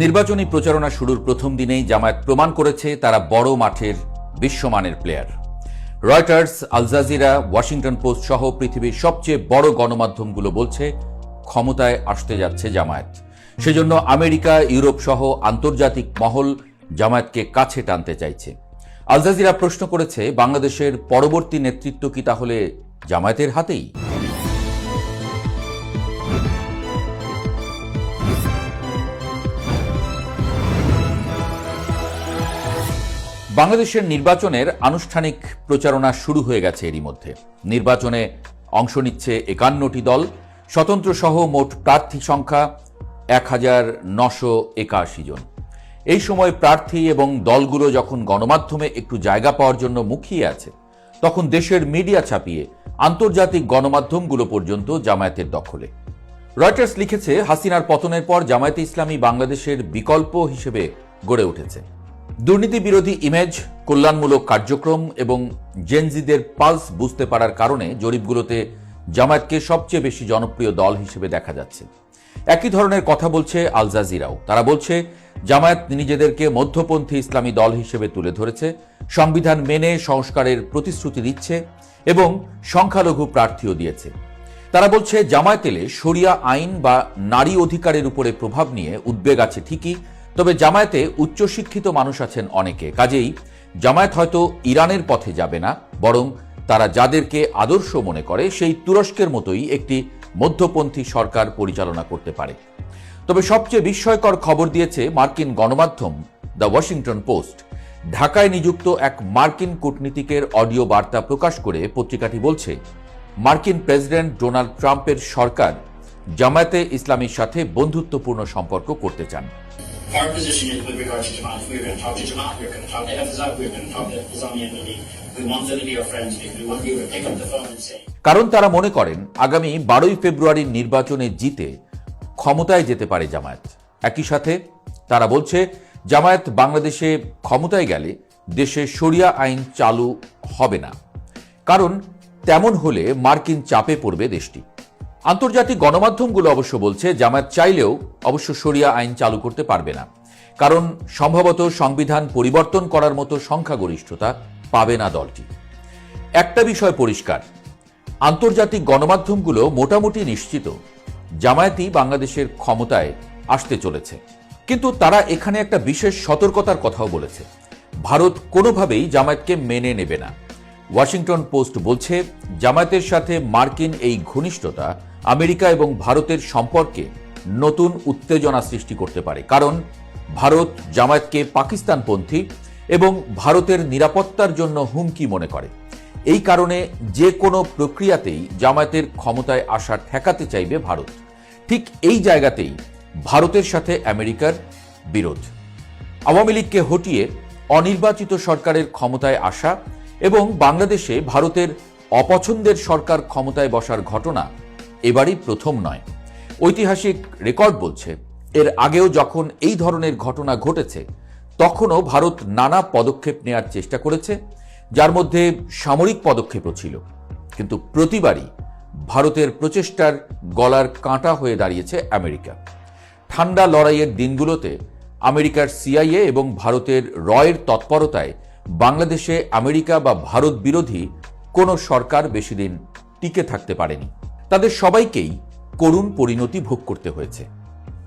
নির্বাচনী প্রচারণা শুরুর প্রথম দিনেই জামায়াত প্রমাণ করেছে তারা বড় মাঠের বিশ্বমানের player Reuters Al Jazeera Washington Post সহ পৃথিবীর সবচেয়ে বড় গণমাধ্যমগুলো বলছে ক্ষমতায় আসতে যাচ্ছে জামায়াত। সেজন্য আমেরিকা, ইউরোপ সহ আন্তর্জাতিক মহল জামায়াতকে কাছে টানতে চাইছে। আলজাজিরা প্রশ্ন করেছে, বাংলাদেশের পরবর্তী নেতৃত্ব কি তাহলে জামায়াতের হাতেই? বাংলাদেশের নির্বাচনের আনুষ্ঠানিক প্রচারণা শুরু হয়ে গেছে এরই মধ্যে। নির্বাচনে অংশ নিচ্ছে একান্নটি দল। স্বতন্ত্র সহ মোট প্রার্থী সংখ্যা এক হাজার নশো একাশি জন। এই সময় প্রার্থী এবং দলগুলো যখন গণমাধ্যমে একটু জায়গা পাওয়ার জন্য মুখিয়ে আছে, তখন দেশের মিডিয়া ছাপিয়ে আন্তর্জাতিক গণমাধ্যমগুলো পর্যন্ত জামায়াতের দখলে। রয়টার্স লিখেছে, হাসিনার পতনের পর জামায়াতে ইসলামী বাংলাদেশের বিকল্প হিসেবে গড়ে উঠেছে। দুর্নীতি বিরোধী ইমেজ কল্যাণমূলক কার্যক্রম এবং জেনজিদের পালস বুঝতে পারার কারণে জরিপগুলোতে জামায়াতকে সবচেয়ে বেশি জনপ্রিয় দল হিসেবে দেখা যাচ্ছে। একই ধরনের কথা বলছে আল জাজিরাও। তারা বলছে, জামায়াত নিজেদেরকে মধ্যপন্থী ইসলামী দল হিসেবে তুলে ধরেছে, সংবিধান মেনে সংস্কারের প্রতিশ্রুতি দিচ্ছে এবং সংখ্যালঘু প্রার্থীও দিয়েছে। তারা বলছে, জামায়াত এলে শরিয়া আইন বা নারী অধিকারের উপরে প্রভাব নিয়ে উদ্বেগ আছে ঠিকই তবে জামায়াতে উচ্চশিক্ষিত মানুষ আছেন অনেকে। কাজেই জামায়াত হয়তো ইরানের পথে যাবে না, বরং তারা যাদেরকে আদর্শ মনে করে সেই তুরস্কের মতোই একটি মধ্যপন্থী সরকার পরিচালনা করতে পারে। তবে সবচেয়ে বিস্ময়কর খবর দিয়েছে মার্কিন গণমাধ্যম দ্য ওয়াশিংটন পোস্ট। ঢাকায় নিযুক্ত এক মার্কিন কূটনীতিকের অডিও বার্তা প্রকাশ করে পত্রিকাটি বলছে, মার্কিন প্রেসিডেন্ট ডোনাল্ড ট্রাম্পের সরকার জামায়াতে ইসলামীর সাথে বন্ধুত্বপূর্ণ সম্পর্ক করতে চান। Our position is with regard to Jamaat. We're going to talk to Jamaat. We're going to talk to Hafizah. We're going to talk to Islami MLD. We want them to be to and say, কারণ তারা মনে করেন আগামী বারোই ফেব্রুয়ারির নির্বাচনে জিতে ক্ষমতায় যেতে পারে জামায়াত একই সাথে তারা বলছে জামায়াত বাংলাদেশে ক্ষমতায় গেলে দেশে শরিয়া আইন চালু হবে না কারণ তেমন হলে মার্কিন চাপে পড়বে দেশটি আন্তর্জাতিক গণমাধ্যমগুলো অবশ্য বলছে, জামায়াত চাইলেও অবশ্য শরিয়া আইন চালু করতে পারবে না। কারণ সম্ভবত সংবিধান পরিবর্তন করার মতো সংখ্যাগরিষ্ঠতা পাবে না দলটি। একটা বিষয় পরিষ্কার, আন্তর্জাতিক গণমাধ্যমগুলো মোটামুটি নিশ্চিত, জামায়াতই বাংলাদেশের ক্ষমতায় আসতে চলেছে। কিন্তু তারা এখানে একটা বিশেষ সতর্কতার কথাও বলেছে। ভারত কোনোভাবেই জামায়াতকে মেনে নেবে না। ওয়াশিংটন পোস্ট বলছে, জামায়াতের সাথে মার্কিন এই ঘনিষ্ঠতা আমেরিকা এবং ভারতের সম্পর্কে নতুন উত্তেজনা সৃষ্টি করতে পারে। কারণ ভারত জামায়াতকে পাকিস্তানপন্থী এবং ভারতের নিরাপত্তার জন্য হুমকি মনে করে। এই কারণে যে কোনো প্রক্রিয়াতেই জামায়াতের ক্ষমতায় আসা ঠেকাতে চাইবে ভারত। ঠিক এই জায়গাতেই ভারতের সাথে আমেরিকার বিরোধ। আওয়ামী লীগকে হটিয়ে অনির্বাচিত সরকারের ক্ষমতায় আসা এবং বাংলাদেশে ভারতের অপছন্দের সরকার ক্ষমতায় বসার ঘটনা এবারই প্রথম নয়। ঐতিহাসিক রেকর্ড বলছে, এর আগেও যখন এই ধরনের ঘটনা ঘটেছে, তখনও ভারত নানা পদক্ষেপ নেয়ার চেষ্টা করেছে, যার মধ্যে সামরিক পদক্ষেপও ছিল। কিন্তু প্রতিবারই ভারতের প্রচেষ্টার গলার কাঁটা হয়ে দাঁড়িয়েছে আমেরিকা। ঠান্ডা লড়াইয়ের দিনগুলোতে আমেরিকার সিআইএ এবং ভারতের রয়ের তৎপরতায় বাংলাদেশে আমেরিকা বা ভারত বিরোধী কোনো সরকার বেশি দিন টিকে থাকতে পারেনি। তাদের সবাইকেই করুণ পরিণতি ভোগ করতে হয়েছে।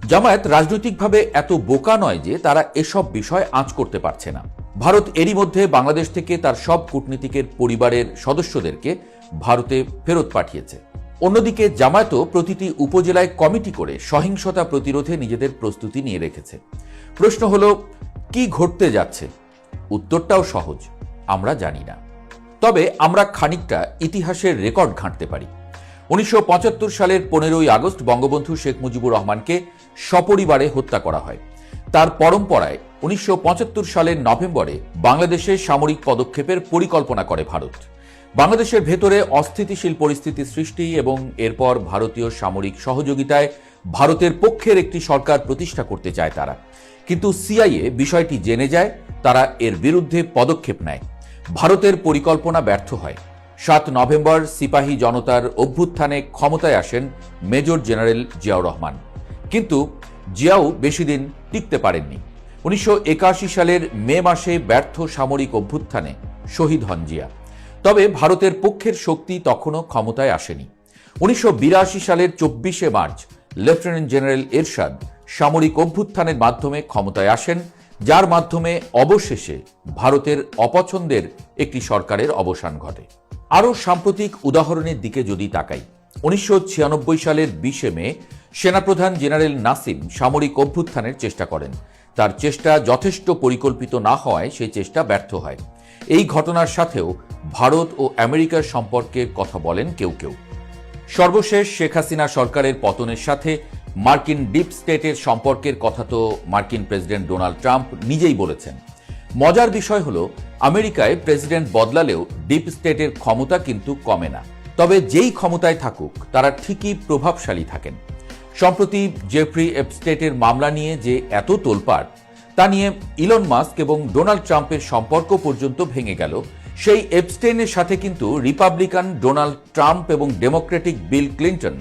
জামায়াত রাজনৈতিকভাবে এত বোকা নয় যে তারা এসব বিষয় আঁচ করতে পারছে না। ভারত এরই মধ্যে বাংলাদেশ থেকে তার সব কূটনীতিকের পরিবারের সদস্যদেরকে ভারতে ফেরত পাঠিয়েছে। অন্যদিকে জামায়াতও প্রতিটি উপজেলায় কমিটি করে সহিংসতা প্রতিরোধে নিজেদের প্রস্তুতি নিয়ে রেখেছে। প্রশ্ন হলো, কি ঘটতে যাচ্ছে? উত্তরটাও সহজ, আমরা জানি না। তবে আমরা খানিকটা ইতিহাসের রেকর্ড ঘাঁটতে পারি। উনিশশো পঁচাত্তর সালের পনেরোই আগস্ট বঙ্গবন্ধু শেখ মুজিবুর রহমানকে সপরিবারে হত্যা করা হয়। তার পরম্পরায় উনিশশো পঁচাত্তর সালের নভেম্বরে বাংলাদেশে সামরিক পদক্ষেপের পরিকল্পনা করে ভারত। বাংলাদেশের ভেতরে অস্থিতিশীল পরিস্থিতি সৃষ্টি এবং এরপর ভারতীয় সামরিক সহযোগিতায় ভারতের পক্ষের একটি সরকার প্রতিষ্ঠা করতে চায় তারা। কিন্তু সিআইএ বিষয়টি জেনে যায়, তারা এর বিরুদ্ধে পদক্ষেপ নেয়। ভারতের পরিকল্পনা ব্যর্থ হয়। সাত নভেম্বর সিপাহী জনতার অভ্যুত্থানে ক্ষমতায় আসেন মেজর জেনারেল জিয়াউর রহমান। কিন্তু জিয়াও বেশি দিন টিকতে পারেননি। উনিশশো একাশি সালের মে মাসে ব্যর্থ সামরিক অভ্যুত্থানে শহীদ হন জিয়া। তবে ভারতের পক্ষের শক্তি তখনও ক্ষমতায় আসেনি। উনিশশো বিরাশি সালের চব্বিশে মার্চ লেফটেন্যান্ট জেনারেল এরশাদ সামরিক অভ্যুত্থানের মাধ্যমে ক্ষমতায় আসেন, যার মাধ্যমে অবশেষে ভারতের অপছন্দের একটি সরকারের অবসান ঘটে। আরও সাম্প্রতিক উদাহরণের দিকে যদি তাকাই, উনিশশো ছিয়ানব্বই সালের বিশে মে সেনাপ্রধান জেনারেল নাসিম সামরিক অভ্যুত্থানের চেষ্টা করেন। তার চেষ্টা যথেষ্ট পরিকল্পিত না হওয়ায় সেই চেষ্টা ব্যর্থ হয়। এই ঘটনার সাথেও ভারত ও আমেরিকার সম্পর্কের কথা বলেন কেউ কেউ। সর্বশেষ শেখ হাসিনা সরকারের পতনের সাথে মার্কিন ডিপ স্টেটের সম্পর্কের কথা তো মার্কিন প্রেসিডেন্ট ডোনাল্ড ট্রাম্প নিজেই বলেছেন। মজার বিষয় হলো, আমেরিকায় প্রেসিডেন্ট বদলালেও ডিপ স্টেটের ক্ষমতা কিন্তু কমে না। তবে যেই ক্ষমতায় থাকুক, তারা ঠিকই প্রভাবশালী থাকেন। সম্প্রতি জেফ্রি এপস্টেটের মামলা নিয়ে যে এত তোলপাড়, তা নিয়ে ইলন মাস্ক এবং ডোনাল্ড ট্রাম্পের সম্পর্ক পর্যন্ত ভেঙে গেল। সেই এপস্টেনের সাথে কিন্তু রিপাবলিকান ডোনাল্ড ট্রাম্প এবং ডেমোক্রেটিক বিল ক্লিন্টন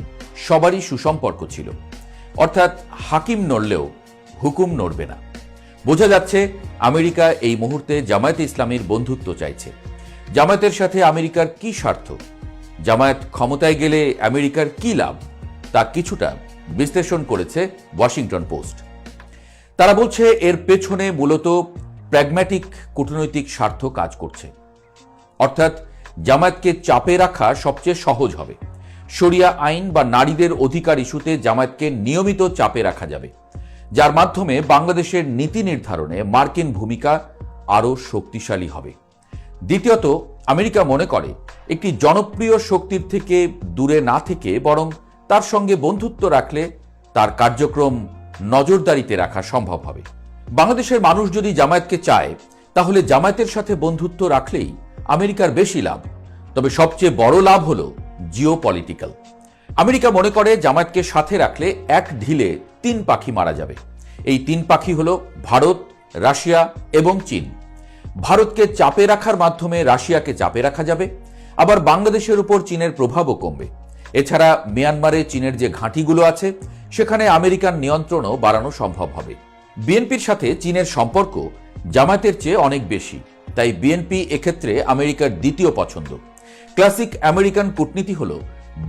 সবারই সুসম্পর্ক ছিল। অর্থাৎ হাকিম নড়লেও হুকুম নড়বে না। বোঝা যাচ্ছে আমেরিকা এই মুহূর্তে জামায়াতে ইসলামীর বন্ধুত্ব চাইছে। জামায়াতের সাথে আমেরিকার কি স্বার্থ? জামায়াত ক্ষমতায় গেলে আমেরিকার কি লাভ? তা কিছুটা বিশ্লেষণ করেছে ওয়াশিংটন পোস্ট। তারা বলছে, এর পেছনে মূলত প্র্যাগম্যাটিক কূটনৈতিক স্বার্থ কাজ করছে। অর্থাৎ জামায়াতকে চাপে রাখা সবচেয়ে সহজ হবে। শরিয়া আইন বা নারীদের অধিকার ইস্যুতে জামায়াতকে নিয়মিত চাপে রাখা যাবে। যার মাধ্যমে বাংলাদেশের নীতি নির্ধারণে মার্কিন ভূমিকা আরও শক্তিশালী হবে। দ্বিতীয়ত, আমেরিকা মনে করে একটি জনপ্রিয় শক্তির থেকে দূরে না থেকে বরং তার সঙ্গে বন্ধুত্ব রাখলে তার কার্যক্রম নজরদারিতে রাখা সম্ভব হবে। বাংলাদেশের মানুষ যদি জামায়াতকে চায়, তাহলে জামায়াতের সাথে বন্ধুত্ব রাখলেই আমেরিকার বেশি লাভ। তবে সবচেয়ে বড় লাভ হল জিও পলিটিক্যাল আমেরিকা মনে করে জামায়াতকে সাথে রাখলে এক ঢিলে তিন পাখি মারা যাবে। এই তিন পাখি হল ভারত, রাশিয়া এবং চীন। ভারতকে চাপে রাখার মাধ্যমে রাশিয়াকে চাপে রাখা যাবে, আবার বাংলাদেশের উপর চীনের প্রভাবও কমবে। এছাড়া মিয়ানমারে চীনের যে ঘাঁটিগুলো আছে, সেখানে আমেরিকার নিয়ন্ত্রণও বাড়ানো সম্ভব হবে। বিএনপির সাথে চীনের সম্পর্ক জামায়াতের চেয়ে অনেক বেশি, তাই বিএনপি এক্ষেত্রে আমেরিকার দ্বিতীয় পছন্দ। ক্লাসিক আমেরিকান কূটনীতি হল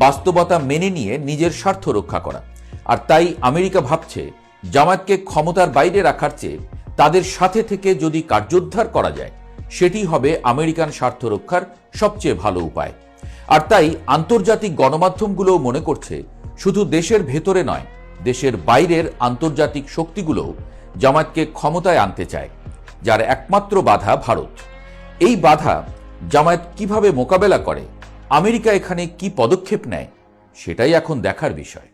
বাস্তবতা মেনে নিয়ে নিজের স্বার্থ রক্ষা করা। আর তাই আমেরিকা ভাবছে, জামায়াতকে ক্ষমতার বাইরে রাখার চেয়ে তাদের সাথে থেকে যদি কার্যোদ্ধার করা যায়, সেটি হবে আমেরিকান স্বার্থ রক্ষার সবচেয়ে ভালো উপায়। আর তাই আন্তর্জাতিক গণমাধ্যমগুলোও মনে করছে, শুধু দেশের ভেতরে নয়, দেশের বাইরের আন্তর্জাতিক শক্তিগুলোও জামায়াতকে ক্ষমতায় আনতে চায়, যার একমাত্র বাধা ভারত। এই বাধা জামায়াত কীভাবে মোকাবেলা করে আমেরিকা এখানে কি পদক্ষেপ নেয় সেটাই এখন দেখার বিষয়।